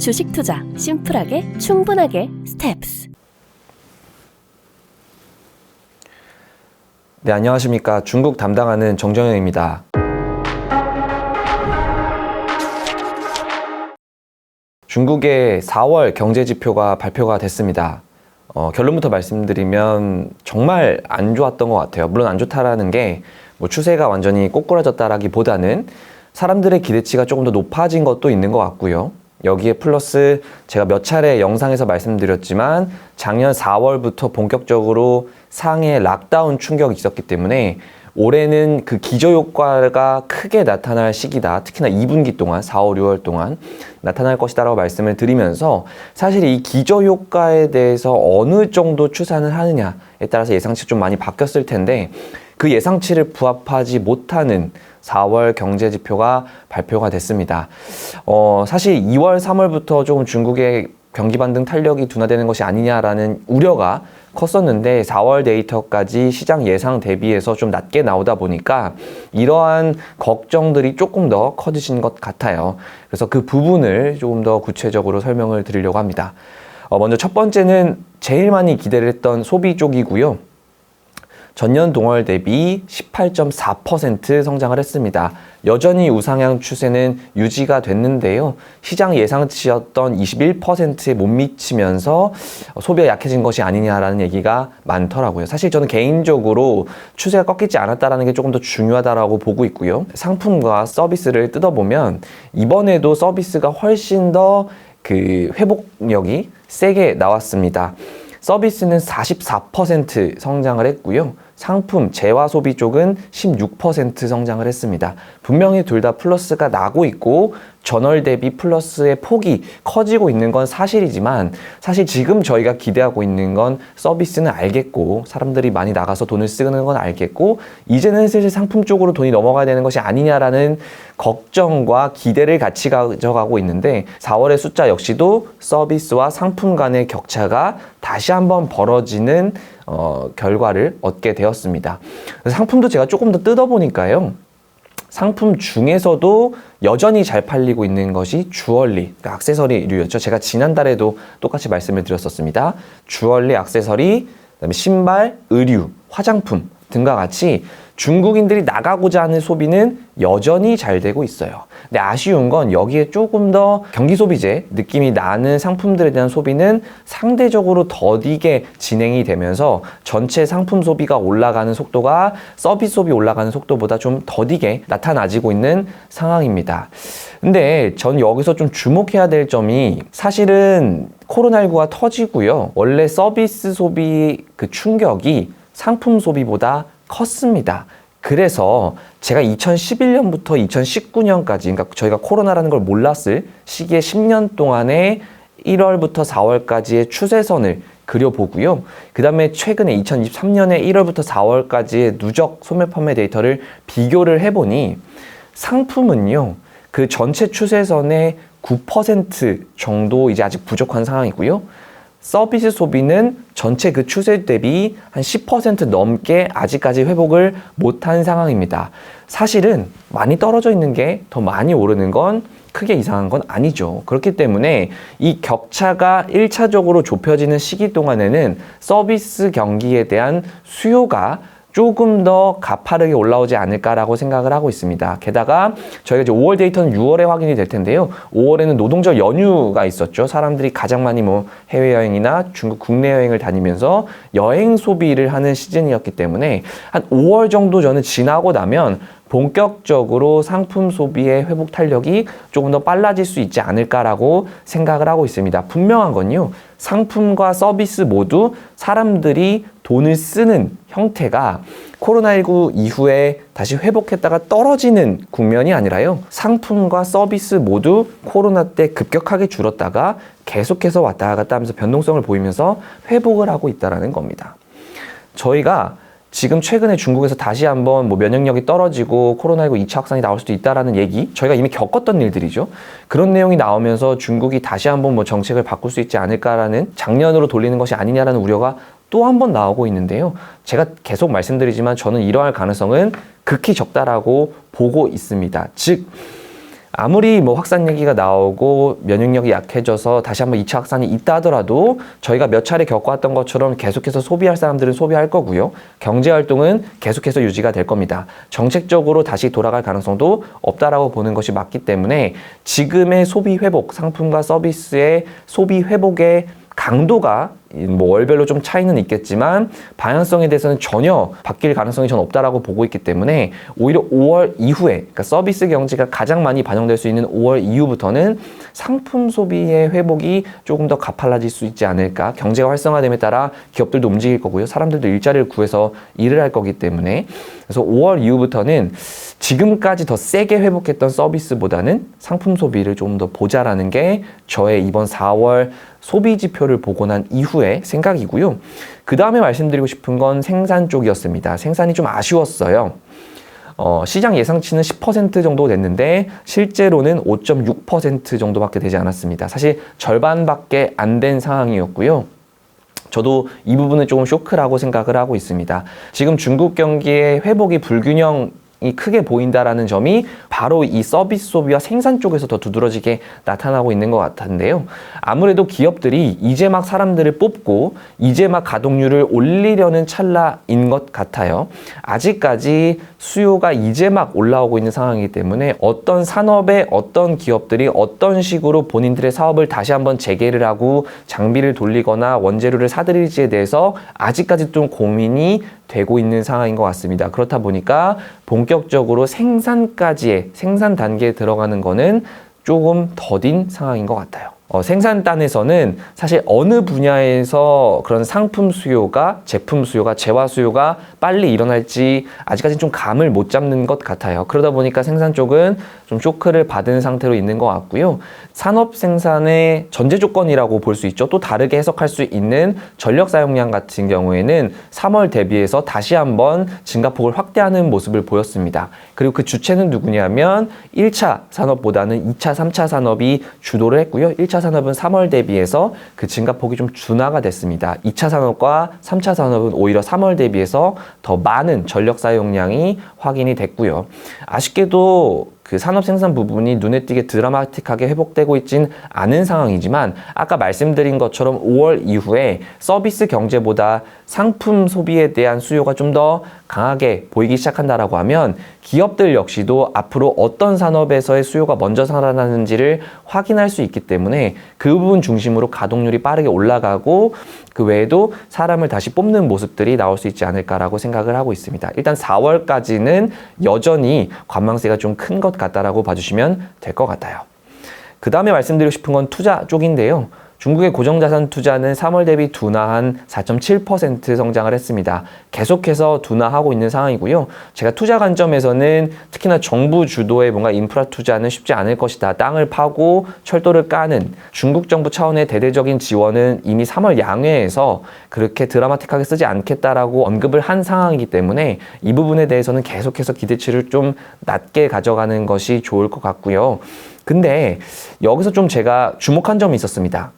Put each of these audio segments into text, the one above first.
주식 투자 심플하게 충분하게 스텝스. 네, 안녕하십니까. 중국 담당하는 정정영입니다. 중국의 4월 경제 지표가 발표가 됐습니다. 어, 결론부터 말씀드리면 정말 안 좋았던 것 같아요. 물론 안 좋다라는 게 뭐 추세가 완전히 꼬꾸라졌다라기보다는 사람들의 기대치가 조금 더 높아진 것도 있는 것 같고요. 여기에 플러스 제가 몇 차례 영상에서 말씀드렸지만 작년 4월부터 본격적으로 상해 락다운 충격이 있었기 때문에 올해는 그 기저 효과가 크게 나타날 시기다. 특히나 2분기 동안, 4, 5, 6월 동안 나타날 것이다라고 말씀을 드리면서 사실 이 기저 효과에 대해서 어느 정도 추산을 하느냐에 따라서 예상치 좀 많이 바뀌었을 텐데 그 예상치를 부합하지 못하는 4월 경제 지표가 발표가 됐습니다. 어, 사실 2월, 3월부터 조금 중국의 경기 반등 탄력이 둔화되는 것이 아니냐라는 우려가 컸었는데 4월 데이터까지 시장 예상 대비해서 좀 낮게 나오다 보니까 이러한 걱정들이 조금 더 커지신 것 같아요. 그래서 그 부분을 조금 더 구체적으로 설명을 드리려고 합니다. 어, 먼저 첫 번째는 제일 많이 기대를 했던 소비 쪽이고요. 전년 동월 대비 18.4% 성장을 했습니다. 여전히 우상향 추세는 유지가 됐는데요. 시장 예상치였던 21%에 못 미치면서 소비가 약해진 것이 아니냐라는 얘기가 많더라고요. 사실 저는 개인적으로 추세가 꺾이지 않았다라는 게 조금 더 중요하다라고 보고 있고요. 상품과 서비스를 뜯어보면 이번에도 서비스가 훨씬 더 그 회복력이 세게 나왔습니다. 서비스는 44% 성장을 했고요. 상품, 재화 소비 쪽은 16% 성장을 했습니다. 분명히 둘 다 플러스가 나고 있고 전월 대비 플러스의 폭이 커지고 있는 건 사실이지만 사실 지금 저희가 기대하고 있는 건 서비스는 알겠고 사람들이 많이 나가서 돈을 쓰는 건 알겠고 이제는 슬슬 상품 쪽으로 돈이 넘어가야 되는 것이 아니냐라는 걱정과 기대를 같이 가져가고 있는데 4월의 숫자 역시도 서비스와 상품 간의 격차가 다시 한번 벌어지는 어, 결과를 얻게 되었습니다. 상품도 제가 조금 더 뜯어보니까요. 상품 중에서도 여전히 잘 팔리고 있는 것이 주얼리, 그러니까 액세서리류였죠. 제가 지난달에도 똑같이 말씀을 드렸었습니다. 주얼리, 액세서리, 그다음에 신발, 의류, 화장품 등과 같이 중국인들이 나가고자 하는 소비는 여전히 잘 되고 있어요. 근데 아쉬운 건 여기에 조금 더 경기 소비재 느낌이 나는 상품들에 대한 소비는 상대적으로 더디게 진행이 되면서 전체 상품 소비가 올라가는 속도가 서비스 소비 올라가는 속도보다 좀 더디게 나타나지고 있는 상황입니다. 근데 전 여기서 좀 주목해야 될 점이 사실은 코로나19가 터지고요. 원래 서비스 소비 그 충격이 상품 소비보다 컸습니다. 그래서 제가 2011년부터 2019년까지, 그러니까 저희가 코로나라는 걸 몰랐을 시기에 10년 동안의 1월부터 4월까지의 추세선을 그려보고요. 그 다음에 최근에 2023년에 1월부터 4월까지의 누적 소매 판매 데이터를 비교를 해보니 상품은요, 그 전체 추세선의 9% 정도 이제 아직 부족한 상황이고요. 서비스 소비는 전체 그 추세 대비 한 10% 넘게 아직까지 회복을 못한 상황입니다. 사실은 많이 떨어져 있는 게 더 많이 오르는 건 크게 이상한 건 아니죠. 그렇기 때문에 이 격차가 1차적으로 좁혀지는 시기 동안에는 서비스 경기에 대한 수요가 조금 더 가파르게 올라오지 않을까라고 생각을 하고 있습니다. 게다가 저희가 이제 5월 데이터는 6월에 확인이 될 텐데요. 5월에는 노동절 연휴가 있었죠. 사람들이 가장 많이 뭐 해외여행이나 중국 국내 여행을 다니면서 여행 소비를 하는 시즌이었기 때문에 한 5월 정도 저는 지나고 나면 본격적으로 상품 소비의 회복 탄력이 조금 더 빨라질 수 있지 않을까라고 생각을 하고 있습니다. 분명한 건요. 상품과 서비스 모두 사람들이 돈을 쓰는 형태가 코로나19 이후에 다시 회복했다가 떨어지는 국면이 아니라요. 상품과 서비스 모두 코로나 때 급격하게 줄었다가 계속해서 왔다 갔다 하면서 변동성을 보이면서 회복을 하고 있다는 겁니다. 저희가 지금 최근에 중국에서 다시 한번 뭐 면역력이 떨어지고 코로나19 2차 확산이 나올 수도 있다라는 얘기, 저희가 이미 겪었던 일들이죠. 그런 내용이 나오면서 중국이 다시 한번 뭐 정책을 바꿀 수 있지 않을까라는 작년으로 돌리는 것이 아니냐라는 우려가 또 한 번 나오고 있는데요. 제가 계속 말씀드리지만 저는 이러할 가능성은 극히 적다라고 보고 있습니다. 즉, 아무리 뭐 확산 얘기가 나오고 면역력이 약해져서 다시 한번 2차 확산이 있다 하더라도 저희가 몇 차례 겪어왔던 것처럼 계속해서 소비할 사람들은 소비할 거고요. 경제 활동은 계속해서 유지가 될 겁니다. 정책적으로 다시 돌아갈 가능성도 없다라고 보는 것이 맞기 때문에 지금의 소비 회복, 상품과 서비스의 소비 회복의 강도가 뭐 월별로 좀 차이는 있겠지만 방향성에 대해서는 전혀 바뀔 가능성이 전 없다라고 보고 있기 때문에 오히려 5월 이후에 그러니까 서비스 경제가 가장 많이 반영될 수 있는 5월 이후부터는 상품 소비의 회복이 조금 더 가팔라질 수 있지 않을까. 경제가 활성화됨에 따라 기업들도 움직일 거고요. 사람들도 일자리를 구해서 일을 할 거기 때문에. 그래서 5월 이후부터는 지금까지 더 세게 회복했던 서비스보다는 상품 소비를 좀 더 보자라는 게 저의 이번 4월 소비 지표를 보고 난 이후의 생각이고요. 그 다음에 말씀드리고 싶은 건 생산 쪽이었습니다. 생산이 좀 아쉬웠어요. 어, 시장 예상치는 10% 정도 됐는데 실제로는 5.6% 정도밖에 되지 않았습니다. 사실 절반밖에 안 된 상황이었고요. 저도 이 부분은 조금 쇼크라고 생각을 하고 있습니다. 지금 중국 경기의 회복이 불균형 이 크게 보인다라는 점이 바로 이 서비스 소비와 생산 쪽에서 더 두드러지게 나타나고 있는 것 같은데요. 아무래도 기업들이 이제 막 사람들을 뽑고 이제 막 가동률을 올리려는 찰나인 것 같아요. 아직까지 수요가 이제 막 올라오고 있는 상황이기 때문에 어떤 산업의 어떤 기업들이 어떤 식으로 본인들의 사업을 다시 한번 재개를 하고 장비를 돌리거나 원재료를 사들일지에 대해서 아직까지 좀 고민이 되고 있는 상황인 것 같습니다. 그렇다 보니까 본격 적으로 생산까지의 생산 단계에 들어가는 거는 조금 더딘 상황인 것 같아요. 어, 생산단에서는 사실 어느 분야에서 그런 상품 수요가 제품 수요가 재화 수요가 빨리 일어날지 아직까지는 좀 감을 못 잡는 것 같아요. 그러다 보니까 생산 쪽은 좀 쇼크를 받은 상태로 있는 것 같고요. 산업 생산의 전제 조건이라고 볼 수 있죠. 또 다르게 해석할 수 있는 전력 사용량 같은 경우에는 3월 대비해서 다시 한번 증가폭을 확대하는 모습을 보였습니다. 그리고 그 주체는 누구냐면 1차 산업보다는 2차, 3차 산업이 주도를 했고요. 1차 산업은 3월 대비해서 그 증가폭이 좀 둔화가 됐습니다. 2차 산업과 3차 산업은 오히려 3월 대비해서 더 많은 전력 사용량이 확인이 됐고요. 아쉽게도 그 산업 생산 부분이 눈에 띄게 드라마틱하게 회복되고 있진 않은 상황이지만 아까 말씀드린 것처럼 5월 이후에 서비스 경제보다 상품 소비에 대한 수요가 좀 더 강하게 보이기 시작한다라고 하면 기업들 역시도 앞으로 어떤 산업에서의 수요가 먼저 살아나는지를 확인할 수 있기 때문에 그 부분 중심으로 가동률이 빠르게 올라가고 그 외에도 사람을 다시 뽑는 모습들이 나올 수 있지 않을까라고 생각을 하고 있습니다. 일단 4월까지는 여전히 관망세가 좀 큰 것 같다라고 봐주시면 될 것 같아요. 그 다음에 말씀드리고 싶은 건 투자 쪽인데요. 중국의 고정자산 투자는 3월 대비 둔화한 4.7% 성장을 했습니다. 계속해서 둔화하고 있는 상황이고요. 제가 투자 관점에서는 특히나 정부 주도의 뭔가 인프라 투자는 쉽지 않을 것이다. 땅을 파고 철도를 까는 중국 정부 차원의 대대적인 지원은 이미 3월 양회에서 그렇게 드라마틱하게 쓰지 않겠다라고 언급을 한 상황이기 때문에 이 부분에 대해서는 계속해서 기대치를 좀 낮게 가져가는 것이 좋을 것 같고요. 근데 여기서 좀 제가 주목한 점이 있었습니다.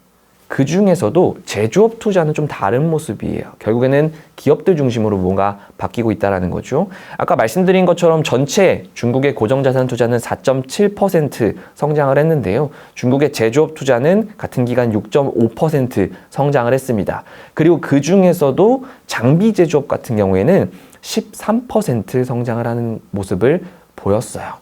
그 중에서도 제조업 투자는 좀 다른 모습이에요. 결국에는 기업들 중심으로 뭔가 바뀌고 있다라는 거죠. 아까 말씀드린 것처럼 전체 중국의 고정자산 투자는 4.7% 성장을 했는데요. 중국의 제조업 투자는 같은 기간 6.5% 성장을 했습니다. 그리고 그 중에서도 장비 제조업 같은 경우에는 13% 성장을 하는 모습을 보였어요.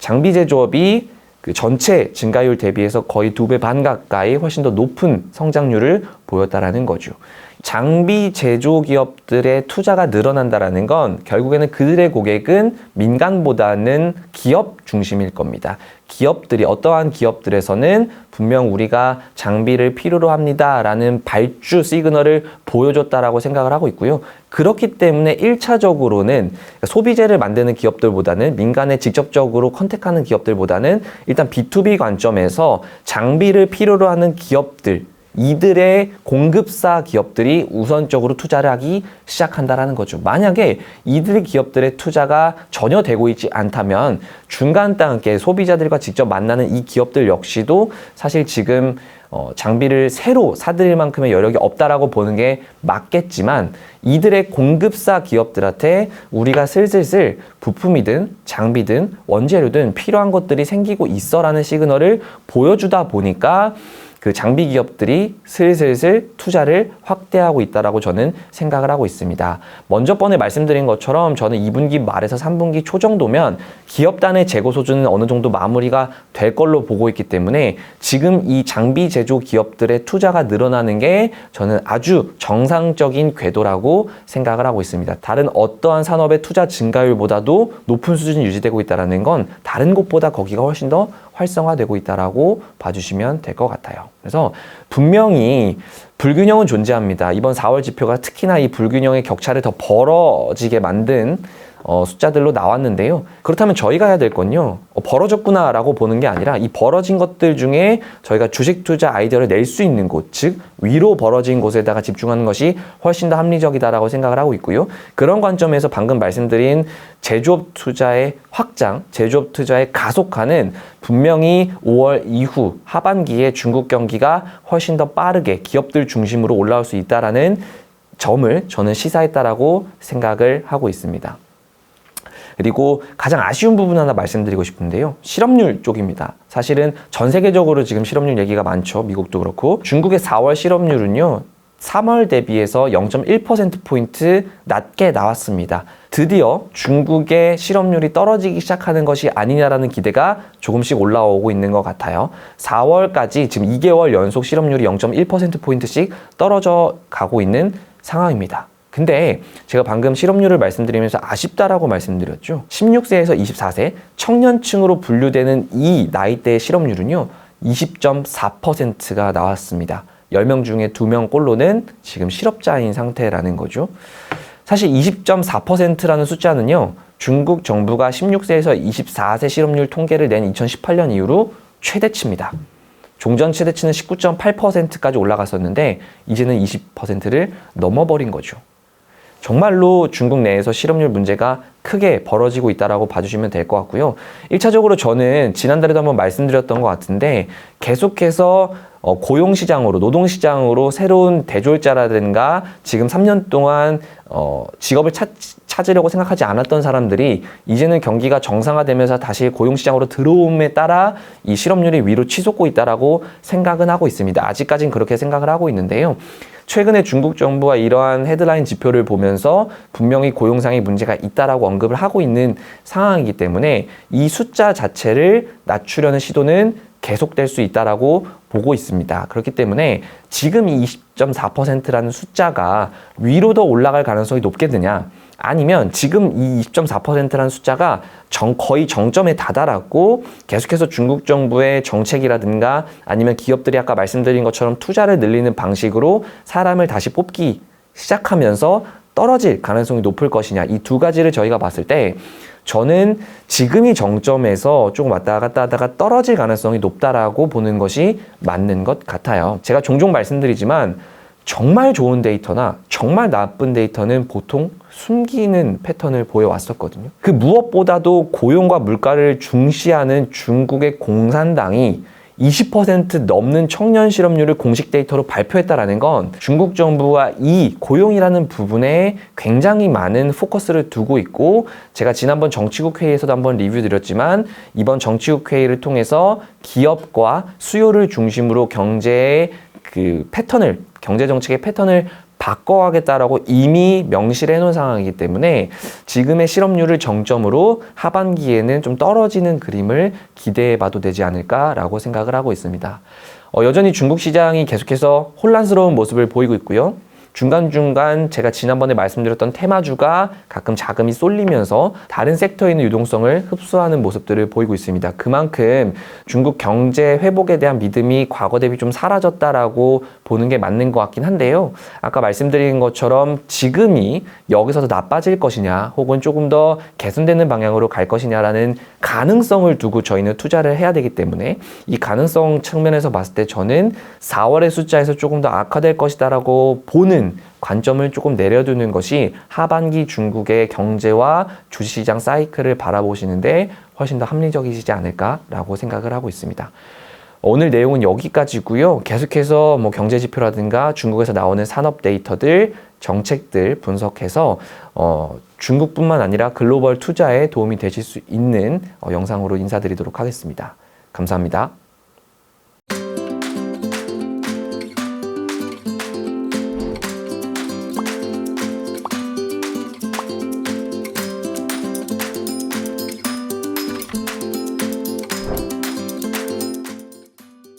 장비 제조업이 그 전체 증가율 대비해서 거의 두 배 반 가까이 훨씬 더 높은 성장률을 보였다라는 거죠. 장비 제조 기업들의 투자가 늘어난다라는 건 결국에는 그들의 고객은 민간보다는 기업 중심일 겁니다. 기업들이 어떠한 기업들에서는 분명 우리가 장비를 필요로 합니다라는 발주 시그널을 보여줬다라고 생각을 하고 있고요. 그렇기 때문에 1차적으로는 소비재를 만드는 기업들보다는 민간에 직접적으로 컨택하는 기업들보다는 일단 B2B 관점에서 장비를 필요로 하는 기업들 이들의 공급사 기업들이 우선적으로 투자를 하기 시작한다라는 거죠. 만약에 이들의 기업들의 투자가 전혀 되고 있지 않다면 중간 단계 소비자들과 직접 만나는 이 기업들 역시도 사실 지금 어, 장비를 새로 사들일 만큼의 여력이 없다라고 보는 게 맞겠지만 이들의 공급사 기업들한테 우리가 슬슬슬 부품이든 장비든 원재료든 필요한 것들이 생기고 있어라는 시그널을 보여주다 보니까 그 장비 기업들이 슬슬슬 투자를 확대하고 있다라고 저는 생각을 하고 있습니다. 먼저 번에 말씀드린 것처럼 저는 2분기 말에서 3분기 초 정도면 기업 단의 재고 소주는 어느 정도 마무리가 될 걸로 보고 있기 때문에 지금 이 장비 제조 기업들의 투자가 늘어나는 게 저는 아주 정상적인 궤도라고 생각을 하고 있습니다. 다른 어떠한 산업의 투자 증가율보다도 높은 수준이 유지되고 있다는 건 다른 곳보다 거기가 훨씬 더 활성화되고 있다라고 봐주시면 될 것 같아요. 그래서 분명히 불균형은 존재합니다. 이번 4월 지표가 특히나 이 불균형의 격차를 더 벌어지게 만든 어, 숫자들로 나왔는데요. 그렇다면 저희가 해야 될 건요, 어, 벌어졌구나라고 보는 게 아니라 이 벌어진 것들 중에 저희가 주식 투자 아이디어를 낼 수 있는 곳, 즉 위로 벌어진 곳에다가 집중하는 것이 훨씬 더 합리적이다라고 생각을 하고 있고요. 그런 관점에서 방금 말씀드린 제조업 투자의 확장, 제조업 투자의 가속화는 분명히 5월 이후 하반기에 중국 경기가 훨씬 더 빠르게 기업들 중심으로 올라올 수 있다라는 점을 저는 시사했다라고 생각을 하고 있습니다. 그리고 가장 아쉬운 부분 하나 말씀드리고 싶은데요. 실업률 쪽입니다. 사실은 전 세계적으로 지금 실업률 얘기가 많죠. 미국도 그렇고. 중국의 4월 실업률은요. 3월 대비해서 0.1%포인트 낮게 나왔습니다. 드디어 중국의 실업률이 떨어지기 시작하는 것이 아니냐라는 기대가 조금씩 올라오고 있는 것 같아요. 4월까지 지금 2개월 연속 실업률이 0.1%포인트씩 떨어져 가고 있는 상황입니다. 근데 제가 방금 실업률을 말씀드리면서 아쉽다라고 말씀드렸죠. 16세에서 24세 청년층으로 분류되는 이 나이대의 실업률은요. 20.4%가 나왔습니다. 10명 중에 2명 꼴로는 지금 실업자인 상태라는 거죠. 사실 20.4%라는 숫자는요. 중국 정부가 16세에서 24세 실업률 통계를 낸 2018년 이후로 최대치입니다. 종전 최대치는 19.8%까지 올라갔었는데 이제는 20%를 넘어버린 거죠. 정말로 중국 내에서 실업률 문제가 크게 벌어지고 있다라고 봐주시면 될 것 같고요. 1차적으로 저는 지난달에도 한번 말씀드렸던 것 같은데 계속해서 어, 고용 시장으로, 노동 시장으로 새로운 대졸자라든가 지금 3년 동안 어, 직업을 찾, 찾으려고 생각하지 않았던 사람들이 이제는 경기가 정상화되면서 다시 고용시장으로 들어옴에 따라 이 실업률이 위로 치솟고 있다라고 생각은 하고 있습니다. 아직까지는 그렇게 생각을 하고 있는데요. 최근에 중국 정부가 이러한 헤드라인 지표를 보면서 분명히 고용상의 문제가 있다라고 언급을 하고 있는 상황이기 때문에 이 숫자 자체를 낮추려는 시도는 계속될 수 있다라고 보고 있습니다. 그렇기 때문에 지금 이 20.4%라는 숫자가 위로 더 올라갈 가능성이 높겠느냐? 아니면 지금 이 20.4%라는 숫자가 정, 거의 정점에 다다랐고 계속해서 중국 정부의 정책이라든가 아니면 기업들이 아까 말씀드린 것처럼 투자를 늘리는 방식으로 사람을 다시 뽑기 시작하면서 떨어질 가능성이 높을 것이냐 이 두 가지를 저희가 봤을 때 저는 지금이 정점에서 조금 왔다 갔다 하다가 떨어질 가능성이 높다라고 보는 것이 맞는 것 같아요. 제가 종종 말씀드리지만 정말 좋은 데이터나 정말 나쁜 데이터는 보통 숨기는 패턴을 보여왔었거든요. 그 무엇보다도 고용과 물가를 중시하는 중국의 공산당이 20% 넘는 청년 실업률을 공식 데이터로 발표했다라는 건 중국 정부가 이 고용이라는 부분에 굉장히 많은 포커스를 두고 있고 제가 지난번 정치국 회의에서도 한번 리뷰 드렸지만 이번 정치국 회의를 통해서 기업과 수요를 중심으로 경제의 그 패턴을 경제 정책의 패턴을 바꿔가겠다라고 이미 명시를 해놓은 상황이기 때문에 지금의 실업률을 정점으로 하반기에는 좀 떨어지는 그림을 기대해봐도 되지 않을까라고 생각을 하고 있습니다. 어, 여전히 중국 시장이 계속해서 혼란스러운 모습을 보이고 있고요. 중간중간 제가 지난번에 말씀드렸던 테마주가 가끔 자금이 쏠리면서 다른 섹터에 있는 유동성을 흡수하는 모습들을 보이고 있습니다. 그만큼 중국 경제 회복에 대한 믿음이 과거 대비 좀 사라졌다라고 보는 게 맞는 것 같긴 한데요. 아까 말씀드린 것처럼 지금이 여기서 더 나빠질 것이냐 혹은 조금 더 개선되는 방향으로 갈 것이냐라는 가능성을 두고 저희는 투자를 해야 되기 때문에 이 가능성 측면에서 봤을 때 저는 4월의 숫자에서 조금 더 악화될 것이다라고 보는 관점을 조금 내려두는 것이 하반기 중국의 경제와 주식시장 사이클을 바라보시는데 훨씬 더 합리적이시지 않을까라고 생각을 하고 있습니다. 오늘 내용은 여기까지고요. 계속해서 뭐 경제 지표라든가 중국에서 나오는 산업 데이터들, 정책들 분석해서 어, 중국뿐만 아니라 글로벌 투자에 도움이 되실 수 있는 어, 영상으로 인사드리도록 하겠습니다. 감사합니다.